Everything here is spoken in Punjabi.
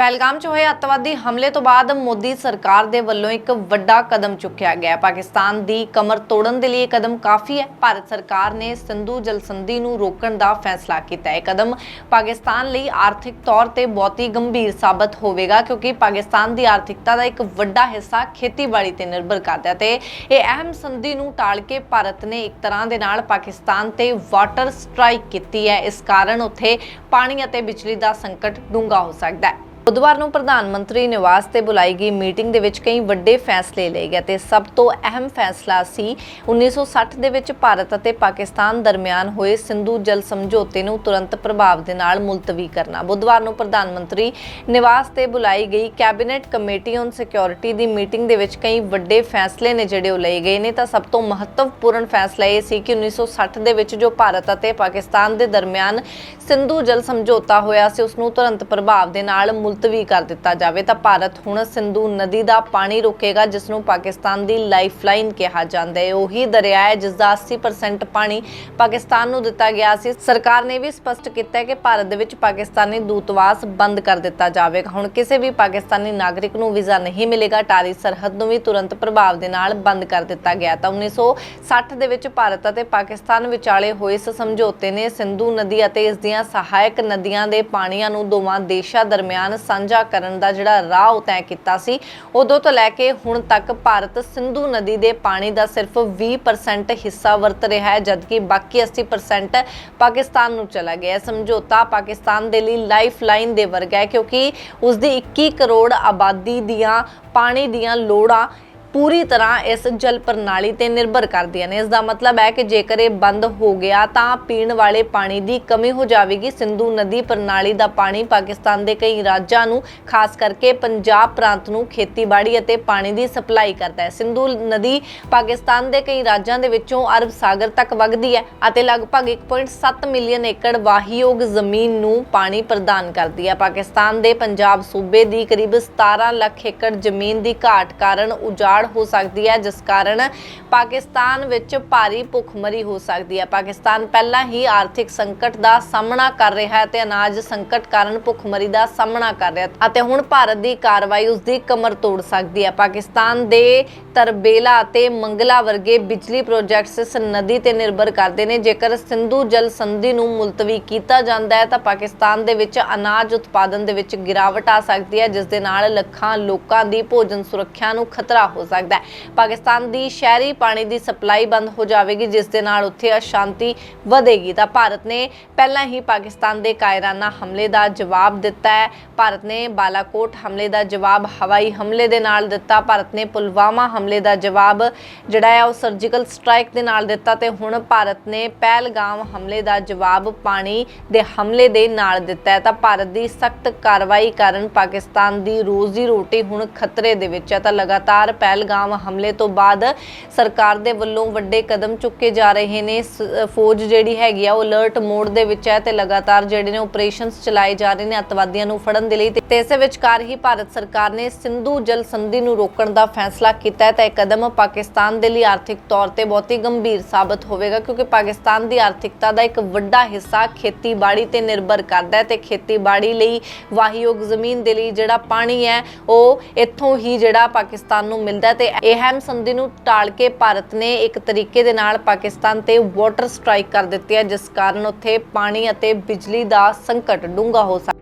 ਪਹਿਲਗਾਮ 'ਚ ਹੋਏ ਅੱਤਵਾਦੀ ਹਮਲੇ ਤੋਂ ਬਾਅਦ ਮੋਦੀ ਸਰਕਾਰ ਦੇ ਵੱਲੋਂ ਇੱਕ ਵੱਡਾ ਕਦਮ ਚੁੱਕਿਆ ਗਿਆ ਪਾਕਿਸਤਾਨ ਦੀ ਕਮਰ ਤੋੜਨ ਦੇ ਲਈ ਇਹ ਕਦਮ ਕਾਫੀ ਹੈ। ਭਾਰਤ ਸਰਕਾਰ ਨੇ ਸਿੰਧੂ ਜਲ ਸੰਧੀ ਨੂੰ ਰੋਕਣ ਦਾ ਫੈਸਲਾ ਕੀਤਾ ਹੈ। ਇਹ ਕਦਮ ਪਾਕਿਸਤਾਨ ਲਈ ਆਰਥਿਕ ਤੌਰ ਤੇ ਬਹੁਤ ਹੀ ਗੰਭੀਰ ਸਾਬਤ ਹੋਵੇਗਾ ਕਿਉਂਕਿ ਪਾਕਿਸਤਾਨ ਦੀ ਆਰਥਿਕਤਾ ਦਾ ਇੱਕ ਵੱਡਾ ਹਿੱਸਾ ਖੇਤੀਬਾੜੀ ਤੇ ਨਿਰਭਰ ਕਰਦਾ ਹੈ ਤੇ ਇਹ ਅਹਿਮ ਸੰਧੀ ਨੂੰ ਟਾਲ ਕੇ ਭਾਰਤ ਨੇ ਇੱਕ ਤਰ੍ਹਾਂ ਦੇ ਨਾਲ ਪਾਕਿਸਤਾਨ ਤੇ ਵਾਟਰ ਸਟ੍ਰਾਈਕ ਕੀਤੀ ਹੈ। ਇਸ ਕਾਰਨ ਉੱਥੇ ਪਾਣੀ ਅਤੇ ਬਿਜਲੀ ਦਾ ਸੰਕਟ ਡੂੰਘਾ ਹੋ ਸਕਦਾ ਹੈ। ਬੁੱਧਵਾਰ ਨੂੰ ਪ੍ਰਧਾਨ ਮੰਤਰੀ ਨਿਵਾਸ ਤੇ ਬੁਲਾਈ ਗਈ ਮੀਟਿੰਗ ਦੇ ਵਿੱਚ ਕਈ ਵੱਡੇ ਫੈਸਲੇ ਲਏ ਗਏ ਤੇ ਸਭ ਤੋਂ ਅਹਿਮ ਫੈਸਲਾ ਸੀ 1960 ਦੇ ਵਿੱਚ ਭਾਰਤ ਅਤੇ ਪਾਕਿਸਤਾਨ ਦਰਮਿਆਨ ਹੋਏ ਸਿੰਧੂ ਜਲ ਸਮਝੌਤੇ ਨੂੰ ਤੁਰੰਤ ਪ੍ਰਭਾਵ ਦੇ ਨਾਲ ਮੁਲਤਵੀ ਕਰਨਾ। ਬੁੱਧਵਾਰ ਨੂੰ ਪ੍ਰਧਾਨ ਮੰਤਰੀ ਨਿਵਾਸ ਤੇ ਬੁਲਾਈ ਗਈ ਕੈਬਨਿਟ ਕਮੇਟੀ ਔਨ ਸਿਕਿਉਰਿਟੀ ਦੀ ਮੀਟਿੰਗ ਦੇ ਵਿੱਚ ਕਈ ਵੱਡੇ ਫੈਸਲੇ ਨੇ ਜਿਹੜੇ ਉਹ ਲਏ ਗਏ ਨੇ। ਤਾਂ ਸਭ ਤੋਂ ਮਹੱਤਵਪੂਰਨ ਫੈਸਲਾ ਇਹ ਸੀ ਕਿ 1960 ਦੇ ਵਿੱਚ ਜੋ ਭਾਰਤ ਅਤੇ ਪਾਕਿਸਤਾਨ ਦੇ ਦਰਮਿਆਨ ਸਿੰਧੂ ਜਲ ਸਮਝੌਤਾ ਹੋਇਆ ਸੀ, ਉਸ ਨੂੰ ਤੁਰੰਤ ਪ੍ਰਭਾਵ ਦੇ ਨਾਲ ਮੁਲਤਵੀ ਵੀ ਕਰ ਦਿੱਤਾ ਜਾਵੇ ਤਾਂ ਭਾਰਤ ਹੁਣ ਸਿੰਧੂ ਨਦੀ ਦਾ ਪਾਣੀ ਰੋਕੇਗਾ ਜਿਸ ਨੂੰ ਪਾਕਿਸਤਾਨ ਦੀ ਲਾਈਫਲਾਈਨ ਕਿਹਾ ਜਾਂਦਾ ਹੈ। ਉਹੀ ਦਰਿਆ ਹੈ ਜਿਸ ਦਾ 80% ਪਾਣੀ ਪਾਕਿਸਤਾਨ ਨੂੰ ਦਿੱਤਾ ਗਿਆ ਸੀ। ਸਰਕਾਰ ਨੇ ਵੀ ਸਪਸ਼ਟ ਕੀਤਾ ਹੈ ਕਿ ਭਾਰਤ ਦੇ ਵਿੱਚ ਪਾਕਿਸਤਾਨੀ ਦੂਤਵਾਸ ਬੰਦ ਕਰ ਦਿੱਤਾ ਜਾਵੇਗਾ। ਹੁਣ ਕਿਸੇ ਵੀ ਪਾਕਿਸਤਾਨੀ ਨਾਗਰਿਕ ਨੂੰ ਵੀਜ਼ਾ ਨਹੀਂ ਮਿਲੇਗਾ, ਟਾਰੀ ਸਰਹੱਦ ਨੂੰ ਵੀ ਤੁਰੰਤ ਪ੍ਰਭਾਵ ਦੇ ਨਾਲ ਬੰਦ ਕਰ ਦਿੱਤਾ ਗਿਆ ਤਾਂ 1960 ਦੇ ਵਿੱਚ ਭਾਰਤ ਅਤੇ ਪਾਕਿਸਤਾਨ ਵਿਚਾਲੇ ਹੋਏ ਇਸ ਸਮਝੌਤੇ ਨੇ ਸਿੰਧੂ ਨਦੀ ਅਤੇ ਇਸ ਦੀਆਂ ਸਹਾਇਕ ਨਦੀਆਂ ਦੇ ਪਾਣੀਆਂ ਨੂੰ ਦੋਵਾਂ ਦੇਸ਼ਾਂ ਦਰਮਿਆਨ ਸਾਂਝਾ ਕਰਨ ਦਾ ਜਿਹੜਾ ਰਾਹ ਉਹ ਤੈਅ ਕੀਤਾ ਸੀ। ਉਦੋਂ ਤੋਂ ਲੈ ਕੇ ਹੁਣ ਤੱਕ ਭਾਰਤ ਸਿੰਧੂ ਨਦੀ ਦੇ ਪਾਣੀ ਦਾ ਸਿਰਫ 20% ਹਿੱਸਾ ਵਰਤ ਰਿਹਾ ਹੈ, ਜਦਕਿ ਬਾਕੀ 80% ਪਾਕਿਸਤਾਨ ਨੂੰ ਚਲਾ ਗਿਆ ਸਮਝੌਤਾ ਪਾਕਿਸਤਾਨ ਦੇ ਲਈ ਲਾਈਫਲਾਈਨ ਦੇ ਵਰਗਾ ਹੈ, ਕਿਉਂਕਿ ਉਸ ਦੀ 21 ਕਰੋੜ ਆਬਾਦੀ ਦੀਆਂ ਪਾਣੀ ਦੀਆਂ ਲੋੜਾਂ ਪੂਰੀ ਤਰ੍ਹਾਂ ਇਸ ਜਲ ਪ੍ਰਣਾਲੀ ਤੇ ਨਿਰਭਰ ਕਰਦੀਆਂ ਨੇ। ਇਸ ਦਾ ਮਤਲਬ ਹੈ ਕਿ ਜੇਕਰ ਇਹ ਬੰਦ ਹੋ ਗਿਆ ਤਾਂ ਪੀਣ ਵਾਲੇ ਪਾਣੀ ਦੀ ਕਮੀ ਹੋ ਜਾਵੇਗੀ। ਸਿੰਧੂ ਨਦੀ ਪ੍ਰਣਾਲੀ ਦਾ ਪਾਣੀ ਪਾਕਿਸਤਾਨ ਦੇ ਕਈ ਰਾਜਾਂ ਨੂੰ, ਖਾਸ ਕਰਕੇ ਪੰਜਾਬ ਪ੍ਰਾਂਤ ਨੂੰ ਖੇਤੀਬਾੜੀ ਅਤੇ ਪਾਣੀ ਦੀ ਸਪਲਾਈ ਕਰਦਾ ਹੈ। ਸਿੰਧੂ ਨਦੀ ਪਾਕਿਸਤਾਨ ਦੇ ਕਈ ਰਾਜਾਂ ਦੇ ਵਿੱਚੋਂ ਅਰਬ ਸਾਗਰ ਤੱਕ ਵਗਦੀ ਹੈ ਅਤੇ ਲਗਭਗ 1.7 ਮਿਲੀਅਨ ਏਕੜ ਵਾਹੀਯੋਗ ਜ਼ਮੀਨ ਨੂੰ ਪਾਣੀ ਪ੍ਰਦਾਨ ਕਰਦੀ ਹੈ। ਪਾਕਿਸਤਾਨ ਦੇ ਪੰਜਾਬ ਸੂਬੇ ਦੀ ਕਰੀਬ 17 ਲੱਖ ਏਕੜ ਜ਼ਮੀਨ ਦੀ ਘਾਟ ਕਾਰਨ ਉਜਾੜ ਹੋ ਸਕਦੀ ਹੈ, ਜਿਸ ਕਾਰਨ ਪਾਕਿਸਤਾਨ ਵਿੱਚ ਭਾਰੀ ਭੁੱਖਮਰੀ ਹੋ ਸਕਦੀ ਹੈ। ਪਾਕਿਸਤਾਨ ਪਹਿਲਾਂ ਹੀ ਆਰਥਿਕ ਸੰਕਟ ਦਾ ਸਾਹਮਣਾ ਕਰ ਰਿਹਾ ਹੈ ਤੇ ਅਨਾਜ ਸੰਕਟ ਕਾਰਨ ਭੁੱਖਮਰੀ ਦਾ ਸਾਹਮਣਾ ਕਰ ਰਿਹਾ ਅਤੇ ਹੁਣ ਭਾਰਤ ਦੀ ਕਾਰਵਾਈ ਉਸ ਦੀ ਕਮਰ ਤੋੜ ਸਕਦੀ ਹੈ। ਪਾਕਿਸਤਾਨ ਦੇ ਤਰਬੇਲਾ ਅਤੇ ਮੰਗਲਾ ਵਰਗੇ ਬਿਜਲੀ ਪ੍ਰੋਜੈਕਟਸ ਇਸ ਨਦੀ ਤੇ ਨਿਰਭਰ ਕਰਦੇ ਨੇ। ਜੇਕਰ ਸਿੰਧੂ ਜਲ ਸੰਧੀ ਨੂੰ ਮੁਲਤਵੀ ਕੀਤਾ ਜਾਂਦਾ ਹੈ, ਤਾਂ ਪਾਕਿਸਤਾਨ ਦੇ ਵਿੱਚ ਅਨਾਜ ਉਤਪਾਦਨ ਦੇ ਵਿੱਚ ਗਿਰਾਵਟ ਆ ਸਕਦੀ ਹੈ, ਜਿਸ ਦੇ ਨਾਲ ਲੱਖਾਂ ਲੋਕਾਂ ਦੀ ਭੋਜਨ ਸੁਰੱਖਿਆ ਨੂੰ ਖਤਰਾ ਹੋ ਸਕਦਾ ਹੈ। ਪਾਕਿਸਤਾਨ ਦੀ ਸ਼ਹਿਰੀ ਪਾਣੀ ਦੀ ਸਪਲਾਈ ਬੰਦ ਹੋ ਜਾਵੇਗੀ, ਜਿਸ ਦੇ ਨਾਲ ਉੱਥੇ ਅਸ਼ਾਂਤੀ ਵਧੇਗੀ। ਤਾਂ ਭਾਰਤ ਨੇ ਪਹਿਲਾਂ ਹੀ ਪਾਕਿਸਤਾਨ ਦੇ ਕਾਇਰਾਨਾ ਹਮਲੇ ਦਾ ਜਵਾਬ ਦਿੱਤਾ ਹੈ। ਭਾਰਤ ਨੇ ਬਾਲਾਕੋਟ ਹਮਲੇ ਦਾ ਜਵਾਬ, ਹਵਾਈ ਹਮਲੇ ਦੇ ਨਾਲ ਦਿੱਤਾ। ਭਾਰਤ ਨੇ ਪੁਲਵਾਮਾ ਹਮਲੇ ਦਾ ਜਵਾਬ, ਜਿਹੜਾ ਹੈ ਉਹ ਸਰਜੀਕਲ ਸਟ੍ਰਾਈਕ ਦੇ ਨਾਲ ਦਿੱਤਾ ਤੇ ਹੁਣ ਭਾਰਤ ਨੇ ਪਹਿਲਗਾਮ ਹਮਲੇ ਦਾ ਜਵਾਬ ਪਾਣੀ ਦੇ ਹਮਲੇ ਦੇ ਨਾਲ ਦਿੱਤਾ ਹੈ। ਤਾਂ ਭਾਰਤ ਦੀ ਸਖਤ ਕਾਰਵਾਈ ਕਾਰਨ ਪਾਕਿਸਤਾਨ ਦੀ ਰੋਜ਼ੀ ਰੋਟੀ ਹੁਣ ਖਤਰੇ ਦੇ ਵਿੱਚ ਹੈ। ਤਾਂ ਲਗਾਤਾਰ ਪਹਿਲਗਾਮ ਹਮਲੇ ਤੋਂ ਬਾਅਦ ਸਰਕਾਰ ਦੇ ਵੱਲੋਂ ਵੱਡੇ ਕਦਮ ਚੁੱਕੇ ਜਾ ਰਹੇ ਨੇ। ਸ- ਫੌਜ ਜਿਹੜੀ ਹੈਗੀ ਆ, ਉਹ ਅਲਰਟ ਮੋਡ ਦੇ ਵਿੱਚ ਹੈ ਤੇ ਲਗਾਤਾਰ ਜਿਹੜੇ ਨੇ ਆਪਰੇਸ਼ਨਸ ਚਲਾਏ ਜਾ ਰਹੇ ਨੇ ਅਤਵਾਦੀਆਂ ਨੂੰ ਫੜਨ ਦੇ ਲਈ। ਤੇ ਇਸੇ ਵਿਚਕਾਰ ਹੀ ਭਾਰਤ ਸਰਕਾਰ ਨੇ ਸਿੰਧੂ ਜਲ ਸੰਧੀ ਨੂੰ ਰੋਕਣ ਦਾ ਫੈਸਲਾ ਕੀਤਾ ਹੈ। ਤਾਂ ਇਹ ਕਦਮ ਪਾਕਿਸਤਾਨ ਦੇ ਲਈ ਆਰਥਿਕ ਤੌਰ ਤੇ ਬਹੁਤ ਹੀ ਗੰਭੀਰ ਸਾਬਤ ਹੋਵੇਗਾ, ਕਿਉਂਕਿ ਪਾਕਿਸਤਾਨ ਦੀ ਆਰਥਿਕਤਾ ਦਾ ਇੱਕ ਵੱਡਾ ਹਿੱਸਾ ਖੇਤੀਬਾੜੀ ਤੇ ਨਿਰਭਰ ਕਰਦਾ ਹੈ। ਤੇ ਖੇਤੀਬਾੜੀ ਲਈ ਵਾਹੀਯੋਗ ਜ਼ਮੀਨ ਦੇ ਲਈ ਜਿਹੜਾ ਪਾਣੀ ਹੈ, ਉਹ ਇੱਥੋਂ ਹੀ ਜਿਹੜਾ ਪਾਕਿਸਤਾਨ ਨੂੰ ਮਿਲਦਾ ਹੈ ਤੇ ਅਹਿਮ ਸੰਧੀ ਨੂੰ ਟਾਲ ਕੇ ਭਾਰਤ ਨੇ ਇੱਕ ਤਰੀਕੇ ਦੇ ਨਾਲ ਪਾਕਿਸਤਾਨ ਤੇ ਵਾਟਰ ਸਟ੍ਰਾਈਕ ਕਰ ਦਿੱਤੀ ਹੈ, ਜਿਸ ਕਾਰਨ ਉੱਥੇ ਪਾਣੀ ਅਤੇ ਬਿਜਲੀ ਦਾ ਸੰਕਟ ਡੂੰਘਾ ਹੋ ਸਕਦਾ